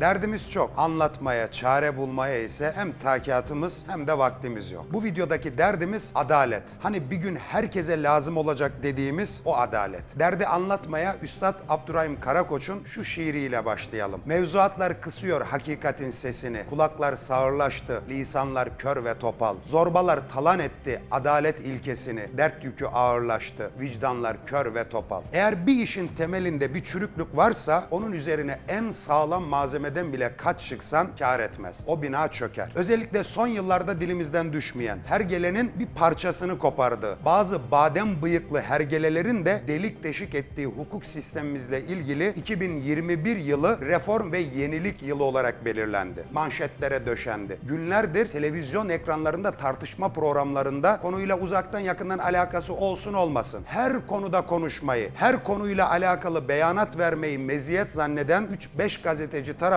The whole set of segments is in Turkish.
Derdimiz çok. Anlatmaya, çare bulmaya ise hem takatımız hem de vaktimiz yok. Bu videodaki derdimiz adalet. Hani bir gün herkese lazım olacak dediğimiz o adalet. Derdi anlatmaya Üstad Abdurrahim Karakoç'un şu şiiriyle başlayalım. Mevzuatlar kısıyor hakikatin sesini. Kulaklar sağırlaştı, lisanlar kör ve topal. Zorbalar talan etti adalet ilkesini. Dert yükü ağırlaştı, vicdanlar kör ve topal. Eğer bir işin temelinde bir çürüklük varsa onun üzerine en sağlam malzemeden bile kaç çıksan kar etmez. O bina çöker. Özellikle son yıllarda dilimizden düşmeyen, hergelenin bir parçasını kopardığı, bazı badem bıyıklı hergelelerin de delik deşik ettiği hukuk sistemimizle ilgili 2021 yılı reform ve yenilik yılı olarak belirlendi. Manşetlere döşendi. Günlerdir televizyon ekranlarında tartışma programlarında konuyla uzaktan yakından alakası olsun olmasın. Her konuda konuşmayı, her konuyla alakalı beyanat vermeyi meziyet zanneden 3-5 gazeteci tarafından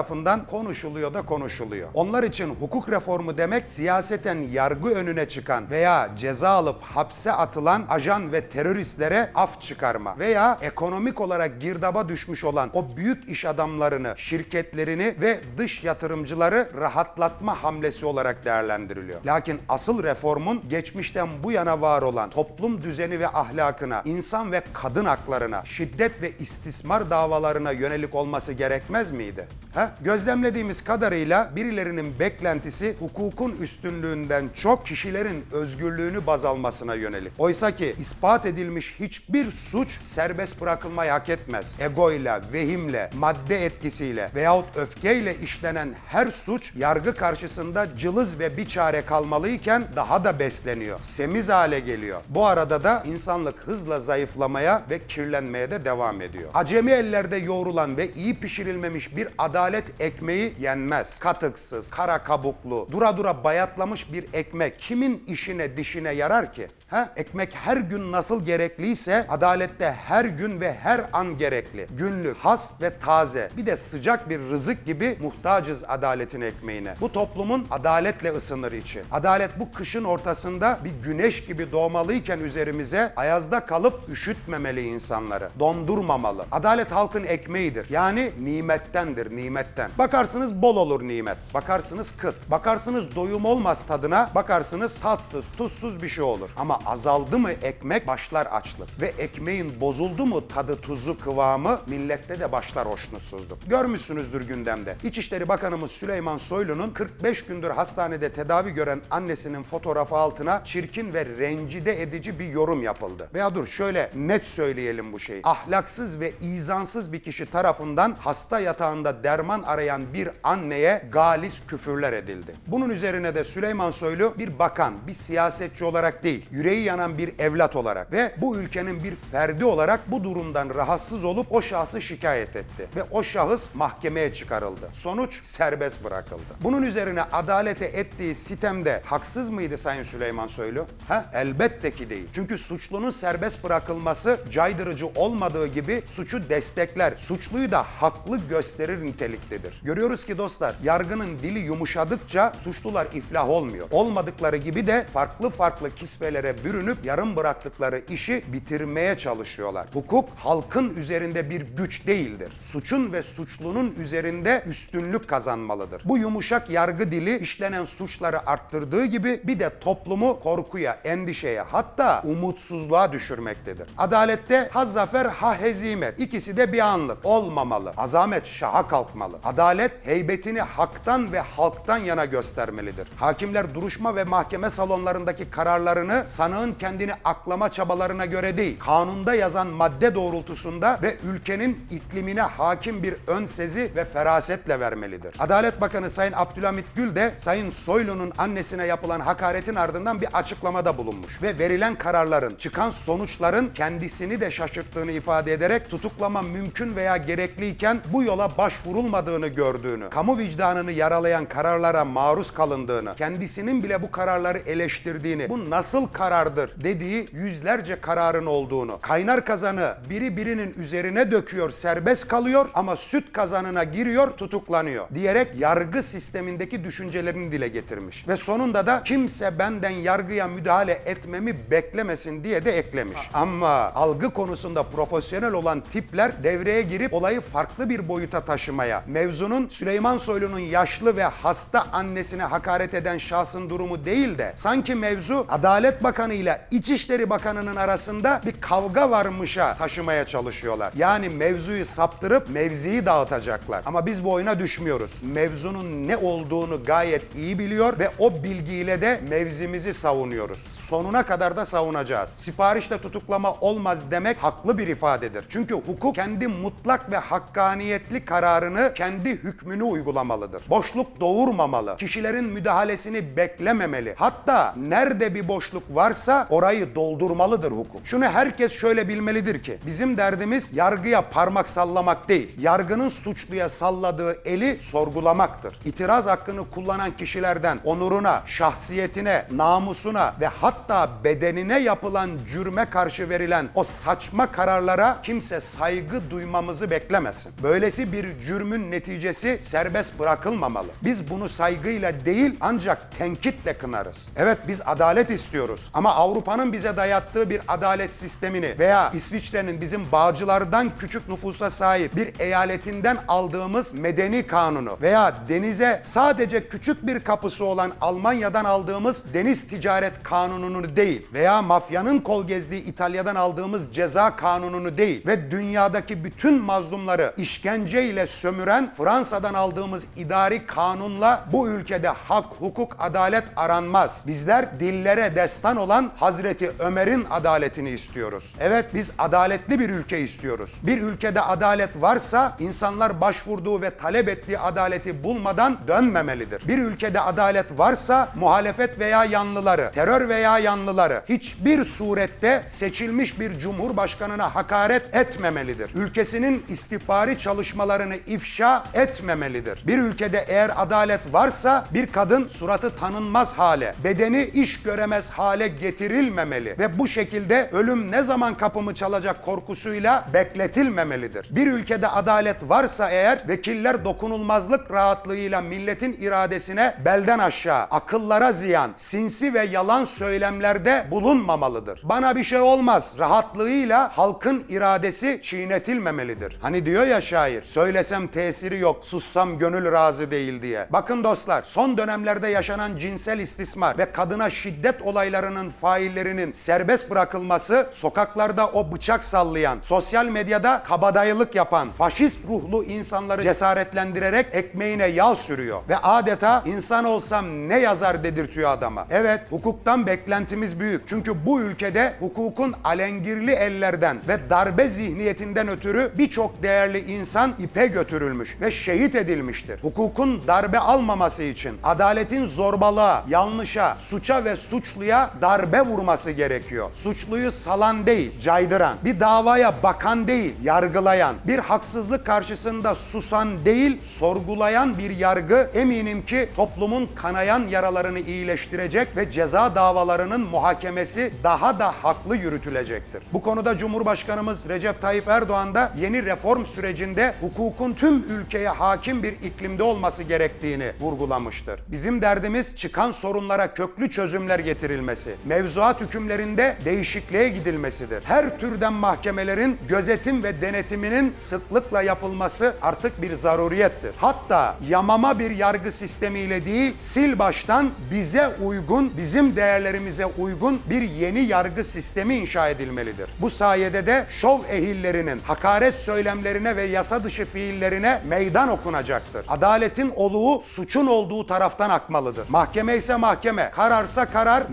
konuşuluyor da konuşuluyor. Onlar için hukuk reformu demek siyaseten yargı önüne çıkan veya ceza alıp hapse atılan ajan ve teröristlere af çıkarma veya ekonomik olarak girdaba düşmüş olan o büyük iş adamlarını, şirketlerini ve dış yatırımcıları rahatlatma hamlesi olarak değerlendiriliyor. Lakin asıl reformun geçmişten bu yana var olan toplum düzeni ve ahlakına, insan ve kadın haklarına, şiddet ve istismar davalarına yönelik olması gerekmez miydi? Ha? Gözlemlediğimiz kadarıyla birilerinin beklentisi hukukun üstünlüğünden çok kişilerin özgürlüğünü baz almasına yönelik. Oysa ki ispat edilmiş hiçbir suç serbest bırakılmayı hak etmez. Egoyla, vehimle, madde etkisiyle veyahut öfkeyle işlenen her suç yargı karşısında cılız ve bir çare kalmalıyken daha da besleniyor. Semiz hale geliyor. Bu arada da insanlık hızla zayıflamaya ve kirlenmeye de devam ediyor. Acemi ellerde yoğrulan ve iyi pişirilmemiş bir adalet ekmeği yenmez. Katıksız, kara kabuklu, dura dura bayatlamış bir ekmek kimin işine dişine yarar ki? Ha? Ekmek her gün nasıl gerekliyse adalette her gün ve her an gerekli. Günlük, has ve taze. Bir de sıcak bir rızık gibi muhtacız adaletin ekmeğine. Bu toplumun adaletle ısınır için. Adalet bu kışın ortasında bir güneş gibi doğmalıyken üzerimize ayazda kalıp üşütmemeli insanları. Dondurmamalı. Adalet halkın ekmeğidir. Yani nimettendir, nimetten. Bakarsınız bol olur nimet. Bakarsınız kıt. Bakarsınız doyum olmaz tadına. Bakarsınız tatsız, tuzsuz bir şey olur. Ama azaldı mı ekmek başlar açlık. Ve ekmeğin bozuldu mu tadı, tuzu, kıvamı millette de başlar hoşnutsuzluk. Görmüşsünüzdür gündemde. İçişleri Bakanımız Süleyman Soylu'nun 45 gündür hastanede tedavi gören annesinin fotoğrafı altına çirkin ve rencide edici bir yorum yapıldı. Veya dur şöyle net söyleyelim bu şeyi. Ahlaksız ve izansız bir kişi tarafından hasta yatağında derman arayan bir anneye galis küfürler edildi. Bunun üzerine de Süleyman Soylu bir bakan, bir siyasetçi olarak değil, yüreği yanan bir evlat olarak ve bu ülkenin bir ferdi olarak bu durumdan rahatsız olup o şahsı şikayet etti. Ve o şahıs mahkemeye çıkarıldı. Sonuç serbest bırakıldı. Bunun üzerine adalete ettiği sitemde haksız mıydı Sayın Süleyman Soylu? Ha? Elbette ki değil. Çünkü suçlunun serbest bırakılması caydırıcı olmadığı gibi suçu destekler. Suçluyu da haklı gösterir niteliktedir. Görüyoruz ki dostlar yargının dili yumuşadıkça suçlular iflah olmuyor. Olmadıkları gibi de farklı farklı kisvelere bürünüp yarım bıraktıkları işi bitirmeye çalışıyorlar. Hukuk halkın üzerinde bir güç değildir. Suçun ve suçlunun üzerinde üstünlük kazanmalıdır. Bu yumuşak yargı dili işlenen suçları arttırdığı gibi bir de toplumu korkuya, endişeye hatta umutsuzluğa düşürmektedir. Adalette ha zafer ha hezimet ikisi de bir anlık olmamalı. Azamet şaha kalkmalı. Adalet heybetini haktan ve halktan yana göstermelidir. Hakimler duruşma ve mahkeme salonlarındaki kararlarını sanığın kendini aklama çabalarına göre değil, kanunda yazan madde doğrultusunda ve ülkenin iklimine hakim bir ön sezi ve ferasetle vermelidir. Adalet Bakanı Sayın Abdülhamit Gül de Sayın Soylu'nun annesine yapılan hakaretin ardından bir açıklamada bulunmuş ve verilen kararların, çıkan sonuçların kendisini de şaşırttığını ifade ederek tutuklama mümkün veya gerekliyken bu yola başvurulmadığını gördüğünü, kamu vicdanını yaralayan kararlara maruz kalındığını, kendisinin bile bu kararları eleştirdiğini, bu nasıl karar karardır dediği yüzlerce kararın olduğunu, kaynar kazanı biri birinin üzerine döküyor, serbest kalıyor ama süt kazanına giriyor, tutuklanıyor diyerek yargı sistemindeki düşüncelerini dile getirmiş. Ve sonunda da kimse benden yargıya müdahale etmemi beklemesin diye de eklemiş. Ama algı konusunda profesyonel olan tipler devreye girip olayı farklı bir boyuta taşımaya, mevzunun Süleyman Soylu'nun yaşlı ve hasta annesine hakaret eden şahsın durumu değil de sanki mevzu Adalet Bakanı ile İçişleri Bakanı'nın arasında bir kavga varmışa taşımaya çalışıyorlar. Yani mevzuyu saptırıp mevziyi dağıtacaklar. Ama biz bu oyuna düşmüyoruz. Mevzunun ne olduğunu gayet iyi biliyor ve o bilgiyle de mevzimizi savunuyoruz. Sonuna kadar da savunacağız. Siparişle tutuklama olmaz demek haklı bir ifadedir. Çünkü hukuk kendi mutlak ve hakkaniyetli kararını kendi hükmünü uygulamalıdır. Boşluk doğurmamalı. Kişilerin müdahalesini beklememeli. Hatta nerede bir boşluk varsa orayı doldurmalıdır hukuk. Şunu herkes şöyle bilmelidir ki bizim derdimiz yargıya parmak sallamak değil. Yargının suçluya salladığı eli sorgulamaktır. İtiraz hakkını kullanan kişilerden onuruna, şahsiyetine, namusuna ve hatta bedenine yapılan cürme karşı verilen o saçma kararlara kimse saygı duymamızı beklemesin. Böylesi bir cürmün neticesi serbest bırakılmamalı. Biz bunu saygıyla değil ancak tenkitle kınarız. Evet biz adalet istiyoruz ama Avrupa'nın bize dayattığı bir adalet sistemini veya İsviçre'nin bizim bağcılardan küçük nüfusa sahip bir eyaletinden aldığımız medeni kanunu veya denize sadece küçük bir kapısı olan Almanya'dan aldığımız deniz ticaret kanununu değil veya mafyanın kol gezdiği İtalya'dan aldığımız ceza kanununu değil ve dünyadaki bütün mazlumları işkenceyle sömüren Fransa'dan aldığımız idari kanunla bu ülkede hak, hukuk, adalet aranmaz. Bizler dillere destan olan Hazreti Ömer'in adaletini istiyoruz. Evet biz adaletli bir ülke istiyoruz. Bir ülkede adalet varsa insanlar başvurduğu ve talep ettiği adaleti bulmadan dönmemelidir. Bir ülkede adalet varsa muhalefet veya yanlıları, terör veya yanlıları hiçbir surette seçilmiş bir cumhurbaşkanına hakaret etmemelidir. Ülkesinin istihbari çalışmalarını ifşa etmemelidir. Bir ülkede eğer adalet varsa bir kadın suratı tanınmaz hale, bedeni iş göremez hale getirilmemeli ve bu şekilde ölüm ne zaman kapımı çalacak korkusuyla bekletilmemelidir. Bir ülkede adalet varsa eğer vekiller dokunulmazlık rahatlığıyla milletin iradesine belden aşağı, akıllara ziyan, sinsi ve yalan söylemlerde bulunmamalıdır. Bana bir şey olmaz rahatlığıyla halkın iradesi çiğnetilmemelidir. Hani diyor ya şair, söylesem tesiri yok, sussam gönül razı değil diye. Bakın dostlar, son dönemlerde yaşanan cinsel istismar ve kadına şiddet olaylarının faillerinin serbest bırakılması, sokaklarda o bıçak sallayan, sosyal medyada kabadayılık yapan, faşist ruhlu insanları cesaretlendirerek ekmeğine yağ sürüyor. Ve adeta insan olsam ne yazar dedirtiyor adama. Evet, hukuktan beklentimiz büyük. Çünkü bu ülkede hukukun alengirli ellerden ve darbe zihniyetinden ötürü birçok değerli insan ipe götürülmüş ve şehit edilmiştir. Hukukun darbe almaması için adaletin zorbalığa, yanlışa, suça ve suçluya darbe vurması gerekiyor. Suçluyu salan değil, caydıran, bir davaya bakan değil, yargılayan, bir haksızlık karşısında susan değil, sorgulayan bir yargı eminim ki toplumun kanayan yaralarını iyileştirecek ve ceza davalarının muhakemesi daha da haklı yürütülecektir. Bu konuda Cumhurbaşkanımız Recep Tayyip Erdoğan da yeni reform sürecinde hukukun tüm ülkeye hakim bir iklimde olması gerektiğini vurgulamıştır. Bizim derdimiz çıkan sorunlara köklü çözümler getirilmesi, mevzuat hükümlerinde değişikliğe gidilmesidir. Her türden mahkemelerin gözetim ve denetiminin sıklıkla yapılması artık bir zaruriyettir. Hatta yamama bir yargı sistemiyle değil, sil baştan bize uygun, bizim değerlerimize uygun bir yeni yargı sistemi inşa edilmelidir. Bu sayede de şov ehillerinin hakaret söylemlerine ve yasa dışı fiillerine meydan okunacaktır. Adaletin oluğu suçun olduğu taraftan akmalıdır. Mahkeme ise mahkeme, kararsa karar,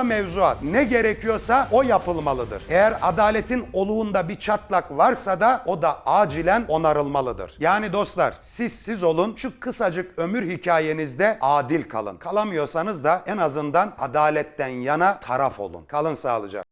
mevzuatsa mevzuat. Ne gerekiyorsa o yapılmalıdır. Eğer adaletin oluğunda bir çatlak varsa da o da acilen onarılmalıdır. Yani dostlar siz siz olun şu kısacık ömür hikayenizde adil kalın. Kalamıyorsanız da en azından adaletten yana taraf olun. Kalın sağlıcakla.